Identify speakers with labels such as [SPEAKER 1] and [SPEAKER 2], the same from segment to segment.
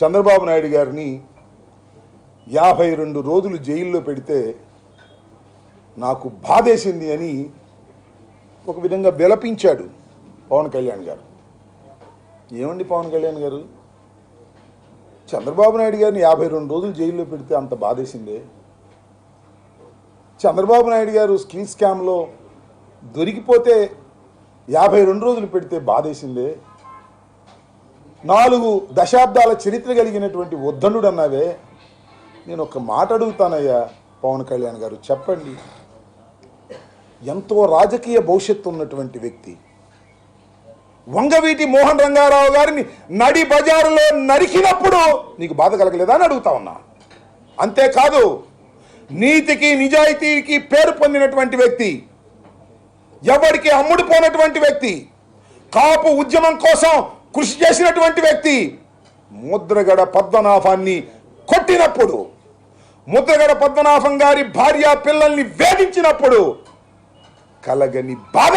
[SPEAKER 1] చంద్రబాబు నాయుడు గారిని యాభై రెండు రోజులు జైల్లో పెడితే నాకు బాధేసింది అని ఒక విధంగా విలపించాడు పవన్ కళ్యాణ్ గారు. ఏమండి పవన్ కళ్యాణ్ గారు? చంద్రబాబు నాయుడు గారిని యాభై రెండు రోజులు జైల్లో పెడితే అంత బాధేసిందే. చంద్రబాబు నాయుడు గారు స్కిల్ స్కామ్లో దొరికిపోతే యాభై రెండు రోజులు పెడితే బాధేసిందే. నాలుగు దశాబ్దాల చరిత్ర కలిగినటువంటి ఉద్ధనుడు అన్నావే నేను ఒక మాట అడుగుతానయ్యా పవన్ కళ్యాణ్ గారు చెప్పండి. ఎంతో రాజకీయ భవిష్యత్తు ఉన్నటువంటి వ్యక్తి. వంగవీటి మోహన్ రంగారావు గారిని నడి బజారులో నరికినప్పుడు నీకు బాధ కలగలేదా అని అడుగుతా ఉన్నా. అంతేకాదు నీతికి నిజాయితీకి పేరు పొందినటువంటి వ్యక్తి. ఎవరికి అమ్ముడుపోనటువంటి వ్యక్తి. కాపు ఉద్యమం కోసం కృషి చేసినటువంటి వ్యక్తి ముద్రగడ పద్మనాభాన్ని కొట్టినప్పుడు ముద్రగడ పద్మనాభం గారి భార్య పిల్లల్ని వేధించినప్పుడు కలగని బాధ.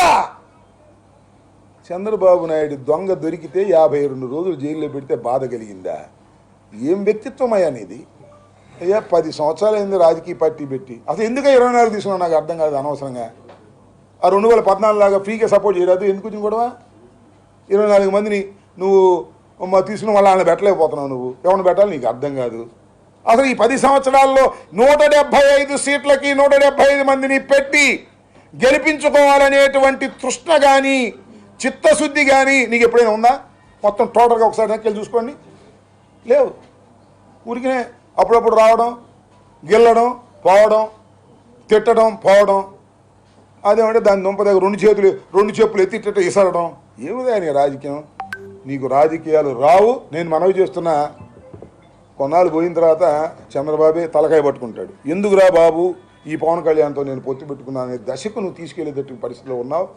[SPEAKER 1] చంద్రబాబు నాయుడు దొంగ దొరికితే యాభై రెండు రోజులు జైల్లో పెడితే బాధ కలిగిందా? ఏం వ్యక్తిత్వం అయ్యా అయ్యా పది సంవత్సరాలు అయింది రాజకీయ పార్టీ పెట్టి. అసలు ఎందుకు ఇరవై నాలుగు తీసుకున్నా? నాకు అర్థం కాదు అనవసరంగా. ఆ రెండు వేల పద్నాలుగు లాగా ఫ్రీగా సపోర్ట్ చేయరాదు. ఎందుకు వచ్చింది గొడవ? ఇరవై నాలుగు మందిని నువ్వు మా తీసుకున్న వాళ్ళని పెట్టలేకపోతున్నావు నువ్వు. ఎవరిని పెట్టాలి నీకు? అర్థం కాదు. అసలు ఈ పది సంవత్సరాల్లో నూట డెబ్భై ఐదు సీట్లకి నూట డెబ్భై ఐదు మందిని పెట్టి గెలిపించుకోవాలనేటువంటి తృష్ణ కానీ చిత్తశుద్ధి కానీ నీకు ఎప్పుడైనా ఉందా? మొత్తం టోటల్గా ఒకసారి నెక్కలు చూసుకోండి. లేవు. ఊరికే అప్పుడప్పుడు రావడం గెల్లడం పోవడం తిట్టడం పోవడం. అదేమంటే దాని దుంప దగ్గర రెండు చేతులు రెండు చెప్పులు ఎత్తిట్టడం ఇసరడం. ఏమిదా రాజకీయం? నీకు రాజకీయాలు రావు నేను మనవి చేస్తున్నా. కొన్నాళ్ళు పోయిన తర్వాత చంద్రబాబే తలకాయ పట్టుకుంటాడు. ఎందుకురా బాబు? ఈ పవన్ కళ్యాణ్తో నేను పొత్తు పెట్టుకున్నాను అనే దశకు నువ్వు తీసుకెళ్ళేటట్టు పరిస్థితిలో ఉన్నావు.